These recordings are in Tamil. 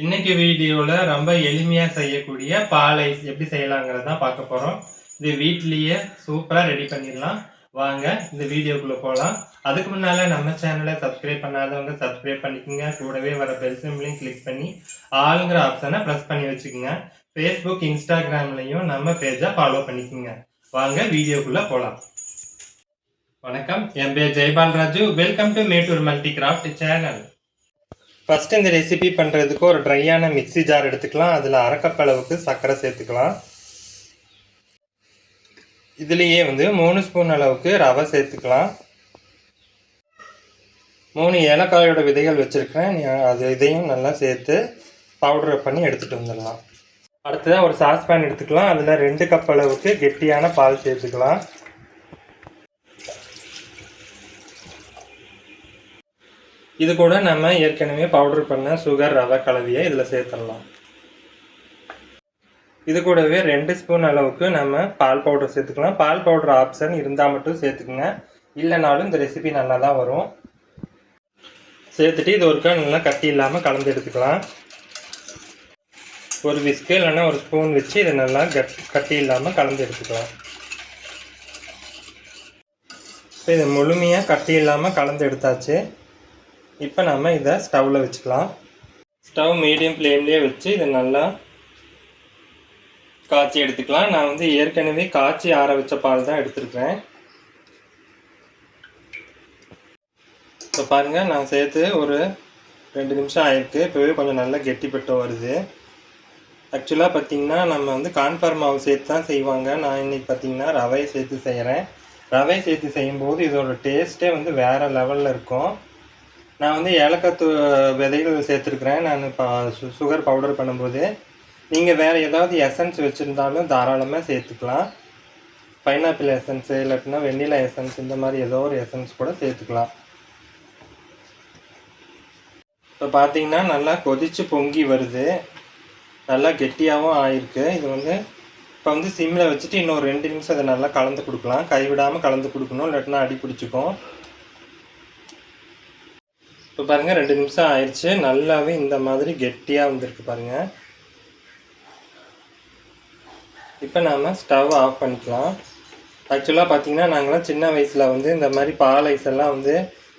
இன்னைக்கு வீடியோவில் ரொம்ப எளிமையாக செய்யக்கூடிய பாலை எப்படி செய்யலாங்கிறத தான் பார்க்க போகிறோம் இது வீட்லேயே சூப்பராக ரெடி பண்ணிடலாம். வாங்க இந்த வீடியோக்குள்ளே போகலாம் அதுக்கு முன்னால் நம்ம சேனலை சப்ஸ்கிரைப் பண்ணாதவங்க சப்ஸ்கிரைப் பண்ணிக்கோங்க. கூடவே வர பெல் சிம்லையும் கிளிக் பண்ணி ஆளுங்கிற ஆப்ஷனை ப்ரெஸ் பண்ணி வச்சுக்கோங்க. ஃபேஸ்புக் இன்ஸ்டாகிராம்லையும் நம்ம பேஜை ஃபாலோ பண்ணிக்கோங்க. வாங்க வீடியோக்குள்ளே போகலாம் வணக்கம். என் பேர் Jayapal Raju. Welcome to Mettur multi craft channel first இந்த ரெசிபி பண்ணுறதுக்கு ஒரு ட்ரையான மிக்ஸி ஜார் எடுத்துக்கலாம். அதில் அரைக்கப் அளவுக்கு சர்க்கரை சேர்த்துக்கலாம். இதுலேயே வந்து மூணு ஸ்பூன் அளவுக்கு ரவை சேர்த்துக்கலாம். மூணு ஏலக்காயோட விதைகள் வச்சுருக்கேன் அது இதையும் நல்லா சேர்த்து பவுடர் பண்ணி எடுத்துகிட்டு வந்துடலாம். அடுத்ததாக ஒரு சாஸ்பேன் எடுத்துக்கலாம். அதில் ரெண்டு கப் அளவுக்கு கெட்டியான பால் சேர்த்துக்கலாம். இது கூட நம்ம ஏற்கனவே பவுடர் பண்ண சுகர் ரவை கலவையை இதில் சேர்த்துடலாம். இது கூடவே ரெண்டு ஸ்பூன் அளவுக்கு நம்ம பால் பவுடர் சேர்த்துக்கலாம். பால் பவுடர் ஆப்ஷன் இருந்தால் மட்டும் சேர்த்துக்குங்க. இல்லைனாலும் இந்த ரெசிபி நல்லா தான் வரும். சேர்த்துட்டு இது ஒருக்கா நல்லா கட்டி இல்லாமல் கலந்து எடுத்துக்கலாம். ஒரு விஸ்கு இல்லைன்னா ஒரு ஸ்பூன் வச்சு இதை நல்லா கட் கட்டி இல்லாமல் கலந்து எடுத்துக்கலாம். இப்போ இதை முழுமையாக கட்டி இல்லாமல் கலந்து எடுத்தாச்சு. இப்போ நம்ம இதை ஸ்டவ்வில் வச்சுக்கலாம். ஸ்டவ் மீடியம் ஃப்ளேம்லேயே வச்சு இதை நல்லா காய்ச்சி எடுத்துக்கலாம். நான் வந்து ஏற்கனவே காய்ச்சி ஆற வச்ச பால் தான் எடுத்துருக்கிறேன். இப்போ பாருங்கள் நான் சேர்த்து ஒரு ரெண்டு நிமிஷம் ஆயிருக்கு. இப்போவே கொஞ்சம் நல்லா கெட்டிப்பட்டு வருது. ஆக்சுவலாக பார்த்திங்கன்னா நம்ம வந்து கான்ஃபார் மாவு சேர்த்து தான் செய்வாங்க. நான் இன்னைக்கு பார்த்தீங்கன்னா ரவை சேர்த்து செய்கிறேன் ரவை சேர்த்து செய்யும்போது இதோட டேஸ்ட்டே வந்து வேறு லெவலில் இருக்கும். நான் வந்து ஏலக்காய் தூ விதைகள் சேர்த்துருக்குறேன். நான் இப்போ சு சுகர் பவுடர் பண்ணும்போது நீங்கள் வேறு ஏதாவது எசன்ஸ் வச்சுருந்தாலும் தாராளமாக சேர்த்துக்கலாம். பைனாப்பிள் எசன்ஸு இல்லாட்டினா வெண்ணிலா எசன்ஸ் இந்த மாதிரி ஏதோ ஒரு எசன்ஸ் கூட சேர்த்துக்கலாம். இப்போ பார்த்தீங்கன்னா நல்லா கொதித்து பொங்கி வருது. நல்லா கெட்டியாகவும் ஆயிருக்கு. இது வந்து இப்போ வந்து சிம்மில் வச்சுட்டு இன்னொரு ரெண்டு நிமிஷம் அதை நல்லா கலந்து கொடுக்கலாம். கைவிடாமல் கலந்து கொடுக்கணும். இல்லாட்டினா அடி பிடிச்சிக்கும். இப்போ பாருங்கள் ரெண்டு நிமிஷம் ஆயிடுச்சு நல்லாவே இந்த மாதிரி கெட்டியாக வந்திருக்கு பாருங்கள் இப்போ நாம் ஸ்டவ் ஆஃப் பண்ணிக்கலாம். ஆக்சுவலாக பார்த்தீங்கன்னா நாங்களாம் சின்ன வயசில் வந்து இந்த மாதிரி பால் ஐஸ் எல்லாம் வந்து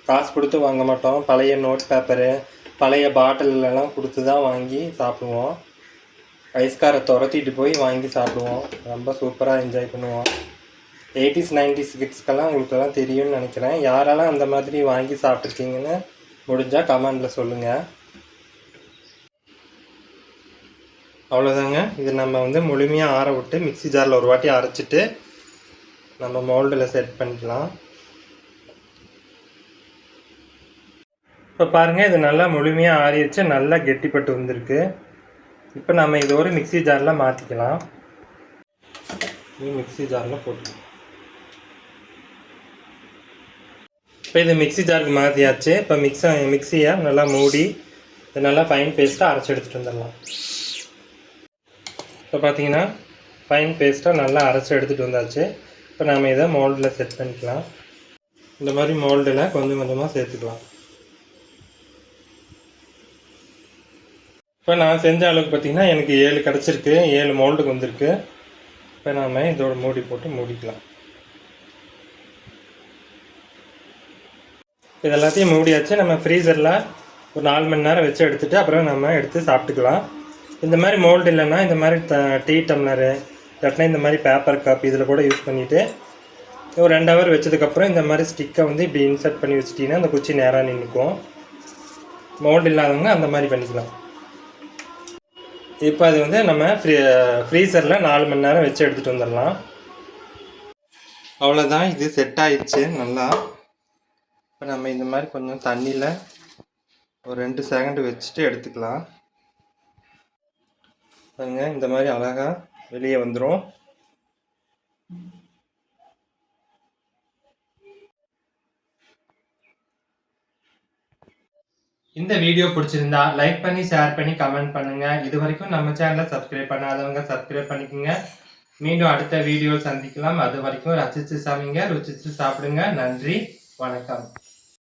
காசு கொடுத்து வாங்க மாட்டோம். பழைய நோட் பேப்பரு பழைய பாட்டிலெலாம் கொடுத்து தான் வாங்கி சாப்பிடுவோம். ஐஸ்காரை துரத்திட்டு போய் வாங்கி சாப்பிடுவோம். ரொம்ப சூப்பராக என்ஜாய் பண்ணுவோம். எயிட்டிஸ் நைன்டிஸ் கிட்ஸ்க்கெல்லாம் உங்களுக்கெல்லாம் தெரியும்னு நினைக்கிறேன். யாரெல்லாம் அந்த மாதிரி வாங்கி சாப்பிட்ருக்கீங்கன்னு முடிஞ்சால் கமெண்டில் சொல்லுங்கள் அவ்வளோதாங்க இது நம்ம வந்து முழுமையாக ஆற விட்டு மிக்ஸி ஜாரில் ஒரு வாட்டி அரைச்சிட்டு நம்ம மோல்டில் செட் பண்ணிக்கலாம். இப்போ பாருங்கள் இது நல்லா முழுமையாக ஆறிடுச்சு. நல்லா கெட்டிப்பட்டு வந்திருக்கு. இப்போ நம்ம இது ஒரு மிக்ஸி ஜாரில் மாற்றிக்கலாம் இது மிக்ஸி ஜாரில் போட்டுக்கலாம். இப்போ இது மிக்ஸி ஜாருக்கு மாற்றியாச்சு இப்போ மிக்ஸா மிக்ஸியை நல்லா மூடி இது நல்லா ஃபைன் பேஸ்ட்டாக அரைச்சி எடுத்துகிட்டு வந்துடலாம். இப்போ பார்த்தீங்கன்னா ஃபைன் பேஸ்ட்டாக நல்லா அரைச்சி எடுத்துகிட்டு வந்தாச்சு. இப்போ நாம் இதை மோல்டில் செட் பண்ணிக்கலாம். இந்த மாதிரி மோல்டில் கொஞ்சம் கொஞ்சமாக சேர்த்துக்கலாம். இப்போ நான் செஞ்ச அளவுக்கு பார்த்தீங்கன்னா எனக்கு ஏழு கிடச்சிருக்கு. ஏழு மோல்டுக்கு வந்திருக்கு. இப்போ நாம் இதோட மூடி போட்டு மூடிக்கலாம். இது எல்லாத்தையும் மூடியாச்சு. நம்ம ஃப்ரீசரில் ஒரு நாலு மணி நேரம் வச்சு எடுத்துகிட்டு அப்புறம் நம்ம எடுத்து சாப்பிட்டுக்கலாம். இந்த மாதிரி மோல்டு இல்லைன்னா இந்த மாதிரி த டீ டம்ளரு இல்லாட்டினா இந்த மாதிரி பேப்பர் கப் இதில் கூட யூஸ் பண்ணிவிட்டு ஒரு ரெண்டு ஹவர் வச்சதுக்கப்புறம் இந்த மாதிரி ஸ்டிக்கை வந்து இப்படி இன்சர்ட் பண்ணி வச்சிட்டிங்கன்னா அந்த குச்சி நேராக நின்றுக்கும் மோல்டு இல்லாதவங்க அந்த மாதிரி பண்ணிக்கலாம். இப்போ அது வந்து நம்ம ஃப்ரீ ஃப்ரீசரில் நாலு மணி நேரம் வச்சு எடுத்துகிட்டு வந்துடலாம். அவ்வளோதான் இது செட் ஆயிடுச்சு. நல்லா இப்போ நம்ம இந்த மாதிரி கொஞ்சம் தண்ணியில் ஒரு ரெண்டு செகண்ட் வச்சுட்டு எடுத்துக்கலாம். பாருங்க இந்த மாதிரி அழகாக வெளியே வந்துடும் இந்த வீடியோ பிடிச்சிருந்தா லைக் பண்ணி ஷேர் பண்ணி கமெண்ட் பண்ணுங்க. இது வரைக்கும் நம்ம சேனலை சப்ஸ்கிரைப் பண்ணாதவங்க சப்ஸ்கிரைப் பண்ணிக்கோங்க. மீண்டும் அடுத்த வீடியோ சந்திக்கலாம். அது வரைக்கும் ரசிச்சு சாமிங்க. ருசிச்சு சாப்பிடுங்க. நன்றி. வணக்கம்.